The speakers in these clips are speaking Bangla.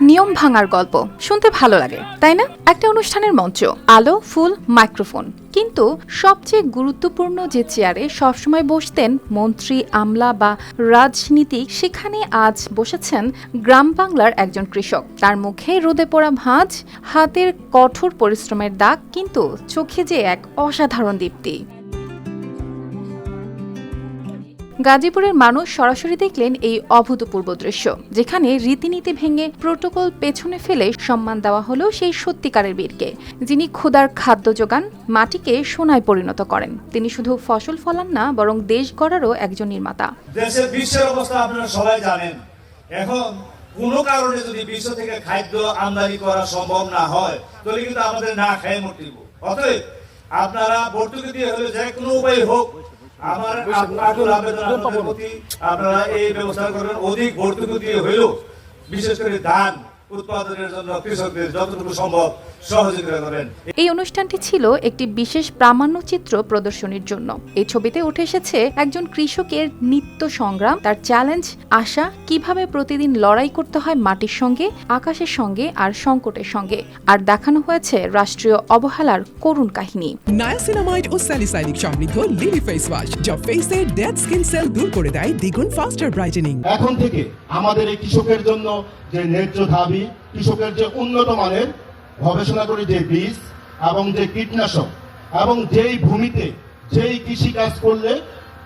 নিয়ম ভাঙার গল্প। শুনতে ভালো লাগে, তাই না? একটা অনুষ্ঠানের মঞ্চ, আলো, ফুল, মাইক্রোফোন। কিন্তু সবচেয়ে গুরুত্বপূর্ণ যে চেয়ারে সবসময় বসতেন মন্ত্রী, আমলা বা রাজনীতিক, সেখানে আজ বসেছেন গ্রাম বাংলার একজন কৃষক। তার মুখে রোদে পড়া ভাঁজ, হাতের কঠোর পরিশ্রমের দাগ, কিন্তু চোখে যে এক অসাধারণ দীপ্তি। গাজীপুরের মানুষ সরাসরি দেখলেন এই অভূতপূর্ব দৃশ্য, যেখানে রীতিনীতি ভেঙে প্রোটোকল পেছনে ফেলে সম্মান দেওয়া হলো সেই সত্যিকারের বীরকে, যিনি ক্ষুদার খাদ্য যোগান মাটিকে সোনায় পরিণত করেন। তিনি শুধু ফসল ফলান না, বরং দেশ গড়ারও একজন নির্মাতা। দেশের বিশ্বের অবস্থা আপনারা সবাই জানেন। এখন কারণে যদি বিশ্ব থেকে খাদ্য আমদানি করা সম্ভব না হয়, তাহলে কিন্তু আমাদের না খেয়ে মরতেইব অতএব আপনারা ভর্তুকি দিয়ে হলে যে কোনো উপায় হোক আমার আকুল আবেদন আপনাদের প্রতি আপনারা এই ব্যবস্থা করবেন অধিক ভর্তুকি দিয়ে হইল বিশেষ করে ধান উৎপাদনের জন্য কৃষকদের যতটুকু সম্ভব সহযোগিতা করেন। এই অনুষ্ঠানটি ছিল একটি বিশেষ প্রামাণ্যচিত্র প্রদর্শনীর জন্য। এই ছবিতে উঠে এসেছে একজন কৃষকের নিত্য সংগ্রাম তার চ্যালেঞ্জ আশা কীভাবে প্রতিদিন লড়াই করতে হয় মাটির সঙ্গে আকাশের সঙ্গে আর সংকটের সঙ্গে। আর দেখানো হয়েছে রাষ্ট্রীয় অবহেলার করুণ কাহিনী। নায়াসিনামাইড ও স্যালিসাইনিক সমৃদ্ধ লিলি ফেস ওয়াশ যা ফেসের ডেড স্কিন সেল দূর করে দেয় দ্বিগুণ ফাস্টার ব্রাইটেনিং এখন থেকে আমাদের এই কৃষকের জন্য যে ন্যায্য দাবি কৃষকের যে উন্নত মানের গবেষণা করে যে বীজ এবং যে কীটনাশক এবং যেই ভূমিতে যেই কৃষি কাজ করলে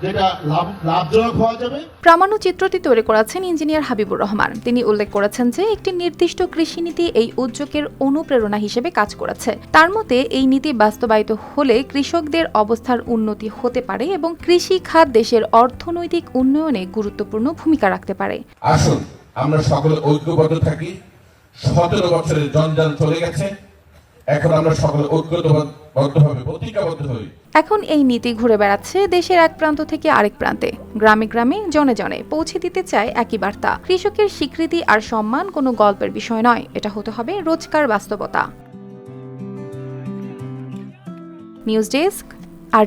যেটা লাভ লাভজনক হওয়া যাবে। প্রামাণ্য চিত্রটি তৈরি করেছেন ইঞ্জিনিয়ার হাবিবুর রহমান। তিনি উল্লেখ করেছেন যে একটি নির্দিষ্ট কৃষিনীতি এই উদ্যোগের অনুপ্রেরণা হিসেবে কাজ করেছে। তার মতে এই নীতি বাস্তবায়িত হলে কৃষকদের অবস্থার উন্নতি হতে পারে এবং কৃষি খাত দেশের অর্থনৈতিক উন্নয়নে গুরুত্বপূর্ণ ভূমিকা রাখতে পারে। আসুন আমরা সকলে ঐক্যবদ্ধ থাকি। সতেরো বছরের জঞ্জাল চলে গেছে। এখন আমরা সকলে ঐক্যবদ্ধভাবে প্রতিজ্ঞাবদ্ধ হই এখন এই নীতি ঘুরে বেড়াচ্ছে দেশের এক প্রান্ত থেকে আরেক প্রান্তে। গ্রামে গ্রামে, জনে জনে পৌঁছে দিতে চায় একই বার্তা। কৃষকের স্বীকৃতি আর সম্মান কোনো গল্পের বিষয় নয়। এটা হতে হবে রোজকার বাস্তবতা। নিউজ ডেস্ক, আর